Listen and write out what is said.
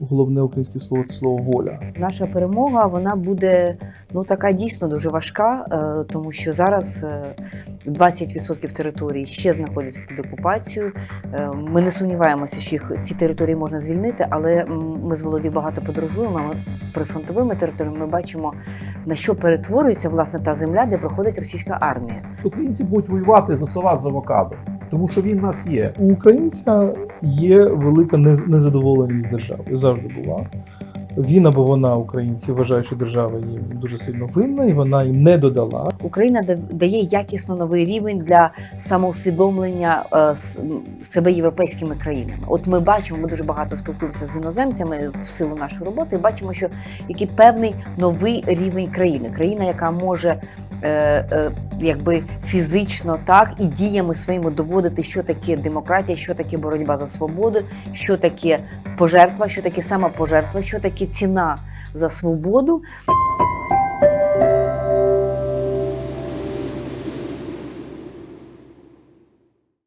головне українське слово це слово воля. Наша перемога вона буде ну така дійсно дуже важка, е, тому що зараз е, 20% території ще знаходяться під окупацією. Е, Ми не сумніваємося, що їх ці території можна звільнити, але ми з Володією багато подорожуємо. Ми прифронтовими територіями ми бачимо на що перетворюється власне та земля, де проходить російська армія. Українці будуть воювати за салат з авокадо, тому що він в нас є. У українця є велика незадоволеність державою. Завжди була. Він або вона, українці, вважають, що держава їм дуже сильно винна, і вона їм не додала. Україна дає якісно новий рівень для самоусвідомлення е, себе європейськими країнами. От ми бачимо, ми дуже багато спілкуємося з іноземцями в силу нашої роботи. і Бачимо, що який певний новий рівень країни, країна, яка може е, е, якби фізично так і діями своїми доводити, що таке демократія, що таке боротьба за свободу, що таке пожертва, що таке самопожертва, що таке ціна за свободу.